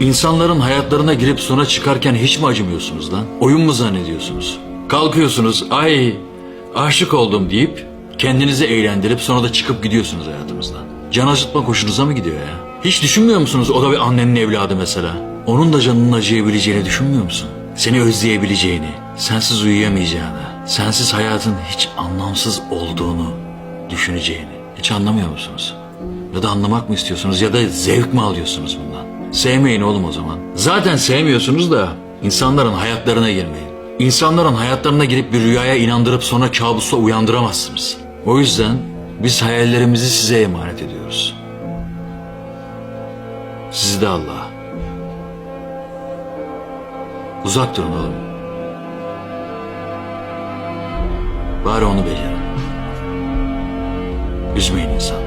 İnsanların hayatlarına girip sonra çıkarken hiç mi acımıyorsunuz lan? Oyun mu zannediyorsunuz? Kalkıyorsunuz ay aşık oldum deyip kendinizi eğlendirip sonra da çıkıp gidiyorsunuz hayatımızdan. Can acıtma hoşunuza mı gidiyor ya? Hiç düşünmüyor musunuz o da bir annenin evladı mesela? Onun da canının acıyabileceğini düşünmüyor musun? Seni özleyebileceğini, sensiz uyuyamayacağını, sensiz hayatın hiç anlamsız olduğunu düşüneceğini. Hiç anlamıyor musunuz? Ya da anlamak mı istiyorsunuz ya da zevk mi alıyorsunuz bundan? Sevmeyin oğlum o zaman. Zaten sevmiyorsunuz da insanların hayatlarına girmeyin. İnsanların hayatlarına girip bir rüyaya inandırıp sonra kabusa uyandıramazsınız. O yüzden biz hayallerimizi size emanet ediyoruz. Sizi de Allah'a. Uzak durun oğlum. Bari onu becerin. Üzmeyin insanları.